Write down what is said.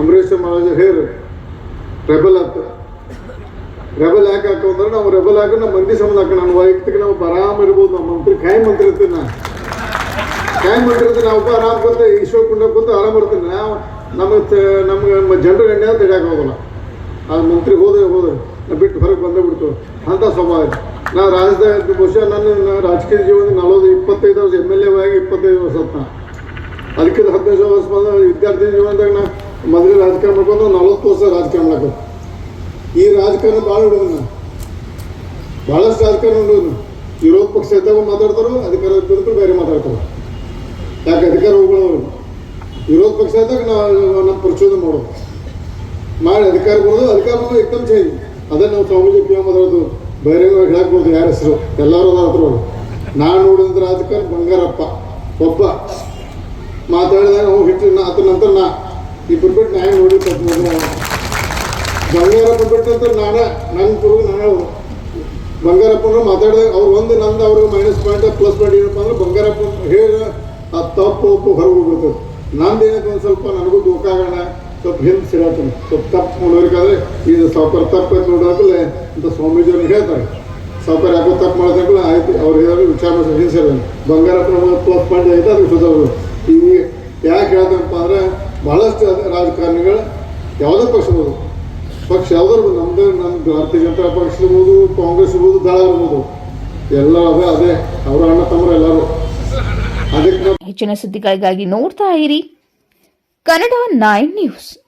ಅಂಬರೀಷ್ ಮಹಾರಾಜ ಹೇರು ರೆಬಲ್ ಅಂತ. ರೆಬಲ್ ಯಾಕೆ ಹಾಕೋ ಅಂದ್ರೆ ನಾವು ರೆಬಲ್ ಹಾಕಿ ನಮ್ಮ ಮಂದಿ ಸಂಬಂಧ ಹಾಕೋಣ. ನಮ್ಮ ವೈಯಕ್ತಿಕ ನಾವು ಆರಾಮ ಇರ್ಬೋದು, ನಮ್ಮ ಮಂತ್ರಿ ಖಾಯಂ ಮಂತ್ರಿ ಇರ್ತೀನಿ ನಾ ಖಾಯಂ ಮಂತ್ರಿ ಇರ್ತೀನಿ ನಾವು ಆರಾಮ್ ಕೂತು ಈಶ್ವರ್ ಕುಂಡ ಕೂತು ಆರಾಮ ಇರ್ತೀನಿ. ನಾವು ನಮಗೆ ನಮ್ಗೆ ನಮ್ಮ ಜನರ ಎಣ್ಣೆ ಅಂತ ಹೋಗಲ್ಲ ಆ ಮಂತ್ರಿ ಹೋದೆ ನಾ ಬಿಟ್ಟು ಹೊರಗೆ ಬಂದೇ ಬಿಡ್ತು. ಅಂತ ಸ್ವಭಾವ ನಾನು ನಾ ರಾಜ್ಯದಾಗ ಬಹುಶಃ ನನ್ನ ರಾಜಕೀಯ ಜೀವನ ನಲವತ್ತು, ಇಪ್ಪತ್ತೈದು ವರ್ಷ ಎಂ ಎಲ್ ಎ ಆಗಿ ಇಪ್ಪತ್ತೈದು ವರ್ಷ ಅದಕ್ಕಿಂತ ಹದಿನೈದು ವರ್ಷ ಬಂದ ವಿದ್ಯಾರ್ಥಿ ಜೀವನದಾಗ ನಾ ಮೊದಲೇ ರಾಜಕಾರಣ ಮಾಡ್ಕೊಂಡು ನಲವತ್ತು ವರ್ಷ ರಾಜಕಾರಣ ಮಾಡ್ಕೊಂಡು ಈ ರಾಜಕಾರಣ ಭಾಳ ಹುಡುಗನ ಭಾಳಷ್ಟು ರಾಜಕಾರಣ ಹುಡುಗನು ವಿರೋಧ ಪಕ್ಷ ಇದ್ದಾಗ ಮಾತಾಡ್ತಾರೋ ಅಧಿಕಾರ ಇದ್ದಾಗ ಬೇರೆ ಮಾತಾಡ್ತಾರೆ. ಯಾಕೆ ಅಧಿಕಾರ ಹೋಗ್ಬಿಡೋರು ವಿರೋಧ ಪಕ್ಷ ಇದ್ದಾಗ ನಾವು ನಮ್ಮ ಪ್ರಚೋದನೆ ಮಾಡೋದು. ಮಾಡಿ ಅಧಿಕಾರ ಕೊಡೋದು ಅಧಿಕಾರ ಕೊಡೋದು ಏಕದಮ್ ಚೇಂಜ್ ಅದೇ ನಾವು ಸಾಮಾಜಿಕ ಪಿ ಮಾತಾಡೋದು. ಬೇರೆ ಹೇಳ್ಬೋದು ಯಾರ ಹೆಸರು? ಎಲ್ಲರೂ ಅದಾದ್ರು ನಾನು ನೋಡಿದ ರಾಜಕಾರಣ ಬಂಗಾರಪ್ಪ. ಒಬ್ಬ. ಮಾತಾಡಿದಾಗ ಅವ್ನು ಹಿಟ್ಟು ಅದ್ರ ನಂತರ ನಾ. ಇಬ್ಬರು ಬಿಟ್ಟು ನಾಯಿ ನೋಡಿ ತಪ್ಪು ಬಂಗಾರಪ್ಪ ನಾನು ನನ್ನ ಗುರು ನಾನು ಬಂಗಾರ ಬಂಗಾರಪ್ಪನ ಮಾತಾಡಿದಾಗ ಅವ್ರು ಒಂದು ನಂದು ಅವ್ರಿಗೆ ಮೈನಸ್ ಪಾಯಿಂಟ್ ಪ್ಲಸ್ ಪಾಯಿಂಟ್ ಏನಪ್ಪ ಅಂದ್ರೆ ಬಂಗಾರಪ್ಪ ಹೇಳಿ ಆ ತಪ್ಪು ಒಪ್ಪು ಹೊರಗೆ ಹೋಗ್ಬಿಡ್ತದೆ. ನಂದು ಏನಕ್ಕೆ ಒಂದು ಸ್ವಲ್ಪ ನನಗೂ ದುಃಖಾಗೋಣ ಸ್ವಲ್ಪ ಹಿಂದೆ ಸಿಗತ್ತೆ ಸ್ವಲ್ಪ ತಪ್ಪು ಮಾಡಬೇಕಾದ್ರೆ ಇದು ಸಾವುಕಾರ ತಪ್ಪು ಅಂತ ನೋಡೋಕಲ್ಲೇ ಅಂತ ಸ್ವಾಮೀಜಿಯವ್ರು ಹೇಳ್ತಾರೆ. ಸಾವುಕಾರ ಯಾಕೋ ತಪ್ಪು ಮಾಡಿದಾಗಲೇ ಆಯ್ತು, ಅವ್ರು ಹೇಳಿದ್ರೆ, ವಿಚಾರ ಮಾಡಿ ಹಿಂದೆ ಸೇರೋದು ಬಂಗಾರಪ್ಪನ ಪ್ಲಸ್ ಪಾಯಿಂಟ್ ಆಯ್ತು ಅದಕ್ಕೆ ಸುಧಾರ ಈ ಯಾಕೆ ಹೇಳ್ದಪ್ಪ ಅಂದ್ರೆ ಅದ- ರಾಜಕಾರಣಿಗಳು ಯಾವುದೇ ಪಕ್ಷ ಇರ್ಬೋದು. ಪಕ್ಷ ಯಾವ್ದಾರು ನಮ್ದು ನಮ್ಮ ಭಾರತೀಯ ಜನತಾ ಪಕ್ಷ ಇರ್ಬೋದು, ಕಾಂಗ್ರೆಸ್ ಇರ್ಬೋದು, ದಳ ಇರ್ಬೋದು. ಎಲ್ಲ ಅದೇ ಅದೇ. ಅವರ ಅಣ್ಣ, ತಮ್ಮರು ಎಲ್ಲರೂ. ಅದಕ್ಕೆ ಹೆಚ್ಚಿನ ಸುದ್ದಿಗಳಿಗಾಗಿ ನೋಡ್ತಾ ಇರಿ. Kannada nine news.